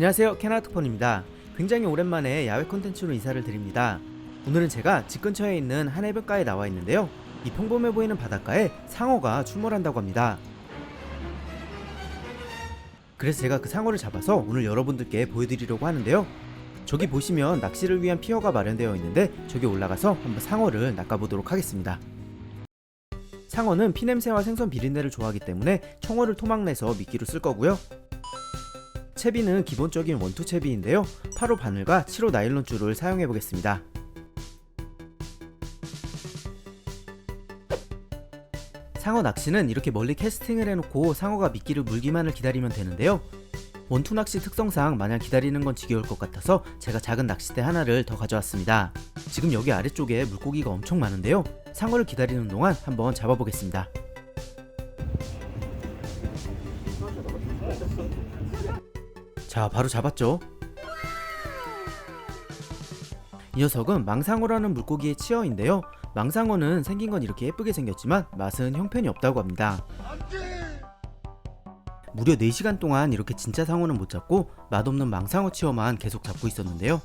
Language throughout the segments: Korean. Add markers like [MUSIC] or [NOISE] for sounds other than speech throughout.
안녕하세요. 캐나트폰입니다. 굉장히 오랜만에 야외 콘텐츠로 인사를 드립니다. 오늘은 제가 집 근처에 있는 한 해변가에 나와 있는데요. 이 평범해 보이는 바닷가에 상어가 출몰한다고 합니다. 그래서 제가 그 상어를 잡아서 오늘 여러분들께 보여드리려고 하는데요. 저기 보시면 낚시를 위한 피어가 마련되어 있는데 저기 올라가서 한번 상어를 낚아보도록 하겠습니다. 상어는 피냄새와 생선 비린내를 좋아하기 때문에 청어를 토막내서 미끼로 쓸 거고요 채비는 기본적인 원투 채비인데요. 8호 바늘과 7호 나일론 줄을 사용해 보겠습니다. 상어 낚시는 이렇게 멀리 캐스팅을 해놓고 상어가 미끼를 물기만을 기다리면 되는데요. 원투 낚시 특성상 마냥 기다리는 건 지겨울 것 같아서 제가 작은 낚싯대 하나를 더 가져왔습니다. 지금 여기 아래쪽에 물고기가 엄청 많은데요. 상어를 기다리는 동안 한번 잡아보겠습니다 자 바로 잡았죠? 이 녀석은 망상어라는 물고기의 치어인데요. 망상어는 생긴 건 이렇게 예쁘게 생겼지만 맛은 형편이 없다고 합니다. 무려 4시간 동안 이렇게 진짜 상어는 못 잡고 맛없는 망상어 치어만 계속 잡고 있었는데요.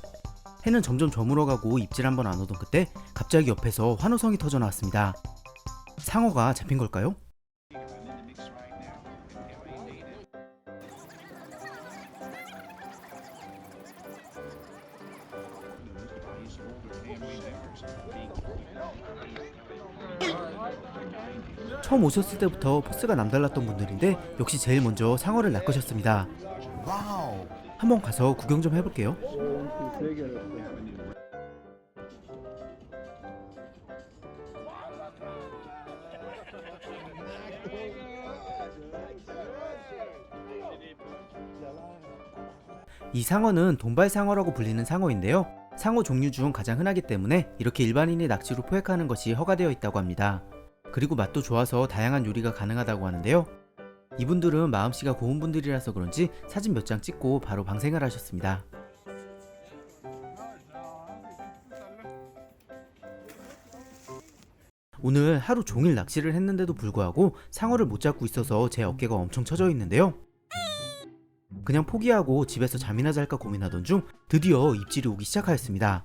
해는 점점 저물어가고 입질 한번 안 오던 그때 갑자기 옆에서 환호성이 터져 나왔습니다. 상어가 잡힌 걸까요? 처음 오셨을 때부터 포스가 남달랐던 분들인데 역시 제일 먼저 상어를 낚으셨습니다. 한번 가서 구경 좀 해볼게요. 이 상어는 돈발 상어라고 불리는 상어인데요. 상어 종류 중 가장 흔하기 때문에 이렇게 일반인이 낚시로 포획하는 것이 허가되어 있다고 합니다. 그리고 맛도 좋아서 다양한 요리가 가능하다고 하는데요. 이분들은 마음씨가 고운 분들이라서 그런지 사진 몇 장 찍고 바로 방생을 하셨습니다. 오늘 하루 종일 낚시를 했는데도 불구하고 상어를 못 잡고 있어서 제 어깨가 엄청 처져 있는데요. 그냥 포기하고 집에서 잠이나 잘까 고민하던 중 드디어 입질이 오기 시작하였습니다.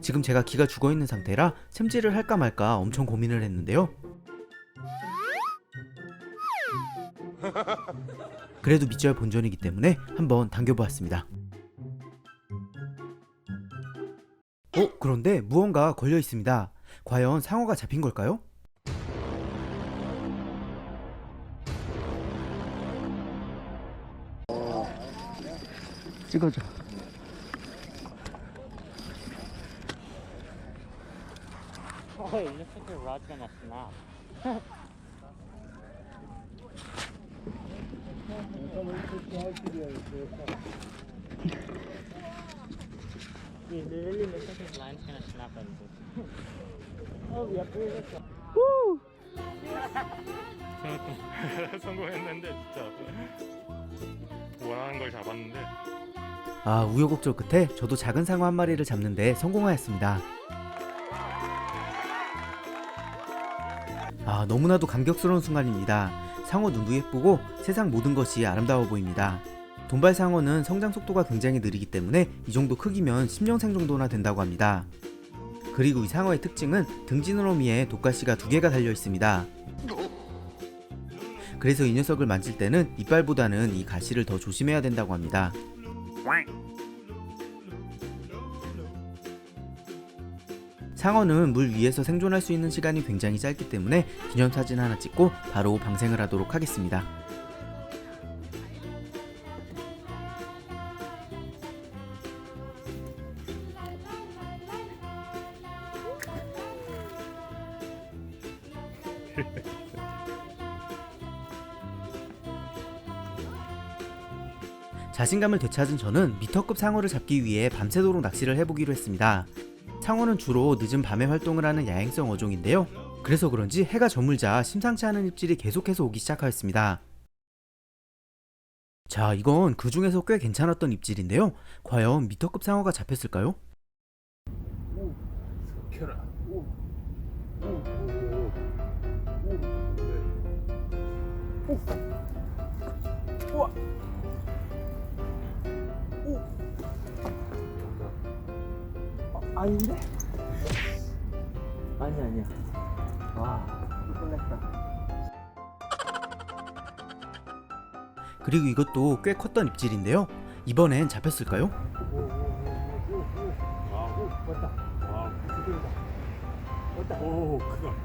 지금 제가 기가 죽어 있는 상태라 챔질을 할까 말까 엄청 고민을 했는데요. 그래도 밑절 본전이기 때문에 한번 당겨보았습니다. 어, 그런데 무언가 걸려 있습니다. 과연 상어가 잡힌 걸까요? 찍어줘. Oh, oh. 성공했는데 진짜 원하는 걸 잡았는데 아, 우여곡절 끝에 저도 작은 상어 한 마리를 잡는데 성공하였습니다. 아, 너무나도 감격스러운 순간입니다. 상어 눈도 예쁘고 세상 모든 것이 아름다워 보입니다. 돈발 상어는 성장 속도가 굉장히 느리기 때문에 이 정도 크기면 10년생 정도나 된다고 합니다. 그리고 이 상어의 특징은 등 지느러미에 독가시가 두 개가 달려 있습니다. 그래서 이 녀석을 만질 때는 이빨보다는 이 가시를 더 조심해야 된다고 합니다. 상어는 물 위에서 생존할 수 있는 시간이 굉장히 짧기 때문에 기념사진 하나 찍고 바로 방생을 하도록 하겠습니다. [LAUGHS] 자신감을 되찾은 저는 미터급 상어를 잡기 위해 밤새도록 낚시를 해보기로 했습니다. 상어는 주로 늦은 밤에 활동을 하는 야행성 어종인데요. 그래서 그런지 해가 저물자 심상치 않은 입질이 계속해서 오기 시작하였습니다. 자, 이건 그 중에서 꽤 괜찮았던 입질인데요. 과연 미터급 상어가 잡혔을까요? 켜라 우와. 오. 아닌데? 아니 아니야. 와, 끝냈다. 그리고 이것도 꽤 컸던 입질인데요. 이번엔 잡혔을까요? 오, 크다.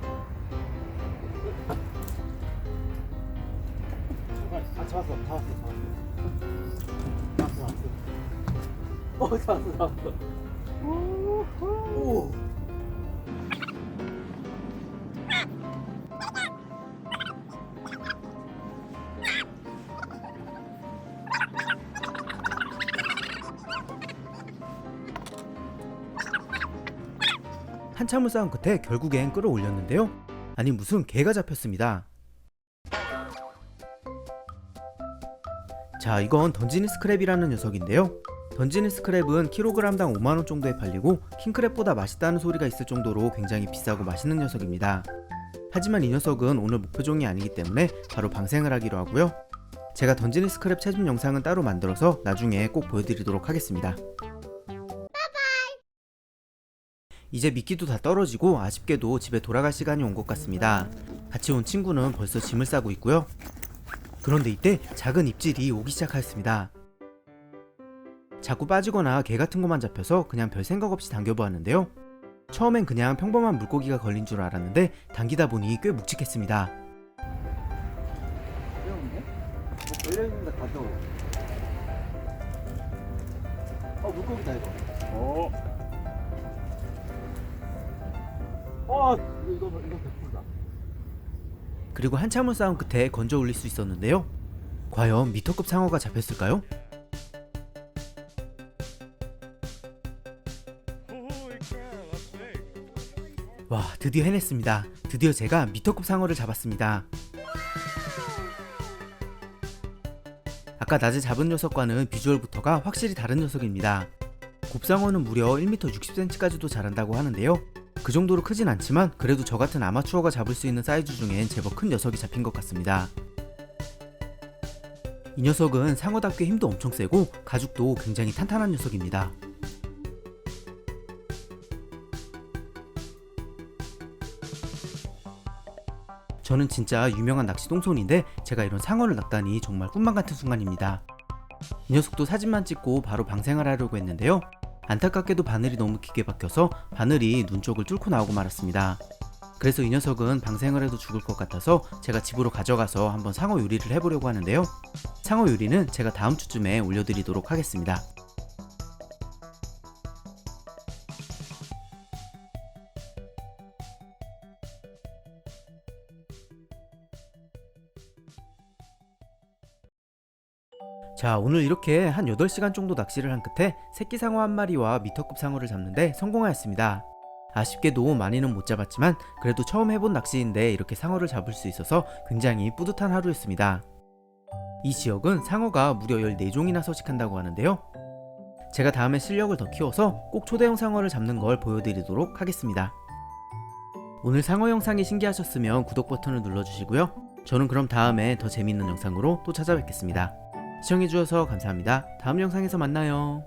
아, 잡았어, 잡았어, 잡았어. 잡았어, 잡았어. 어, 잡았어, 잡았어. 오. 한참을 싸운 끝에 결국엔 끌어올렸는데요. 아니 무슨 개가 잡혔습니다. 자, 이건 던지니 스크랩이라는 녀석인데요. 던지니 스크랩은 킬로그램당 5만원 정도에 팔리고 킹크랩보다 맛있다는 소리가 있을 정도로 굉장히 비싸고 맛있는 녀석입니다. 하지만 이 녀석은 오늘 목표종이 아니기 때문에 바로 방생을 하기로 하고요. 제가 던지니 스크랩 채집 영상은 따로 만들어서 나중에 꼭 보여드리도록 하겠습니다. 이제 미끼도 다 떨어지고 아쉽게도 집에 돌아갈 시간이 온 것 같습니다. 같이 온 친구는 벌써 짐을 싸고 있고요. 그런데 이때 작은 입질이 오기 시작하였습니다. 자꾸 빠지거나 개 같은 것만 잡혀서 그냥 별 생각 없이 당겨보았는데요. 처음엔 그냥 평범한 물고기가 걸린 줄 알았는데 당기다 보니 꽤 묵직했습니다. 귀여운데? 뭐 걸려있는. 어, 물고기다, 이거. 오, 어, 이거, 이거, 백불다. 그리고 한참을 싸운 끝에 건져 올릴 수 있었는데요. 과연 미터급 상어가 잡혔을까요? 드디어 해냈습니다. 드디어 제가 미터급 상어를 잡았습니다. 아까 낮에 잡은 녀석과는 비주얼부터가 확실히 다른 녀석입니다. 곱상어는 무려 1m 60cm까지도 자란다고 하는데요. 그 정도로 크진 않지만 그래도 저 같은 아마추어가 잡을 수 있는 사이즈 중엔 제법 큰 녀석이 잡힌 것 같습니다. 이 녀석은 상어답게 힘도 엄청 세고 가죽도 굉장히 탄탄한 녀석입니다. 저는 진짜 유명한 낚시 똥손인데 제가 이런 상어를 낚다니 정말 꿈만 같은 순간입니다. 이 녀석도 사진만 찍고 바로 방생을 하려고 했는데요. 안타깝게도 바늘이 너무 깊게 박혀서 바늘이 눈 쪽을 뚫고 나오고 말았습니다. 그래서 이 녀석은 방생을 해도 죽을 것 같아서 제가 집으로 가져가서 한번 상어 요리를 해보려고 하는데요. 상어 요리는 제가 다음 주쯤에 올려드리도록 하겠습니다. 자 오늘 이렇게 한 8시간 정도 낚시를 한 끝에 새끼 상어 한 마리와 미터급 상어를 잡는데 성공하였습니다. 아쉽게도 많이는 못 잡았지만 그래도 처음 해본 낚시인데 이렇게 상어를 잡을 수 있어서 굉장히 뿌듯한 하루였습니다. 이 지역은 상어가 무려 14종이나 서식한다고 하는데요. 제가 다음에 실력을 더 키워서 꼭 초대형 상어를 잡는 걸 보여드리도록 하겠습니다. 오늘 상어 영상이 신기하셨으면 구독 버튼을 눌러주시고요. 저는 그럼 다음에 더 재밌는 영상으로 또 찾아뵙겠습니다. 시청해주셔서 감사합니다. 다음 영상에서 만나요.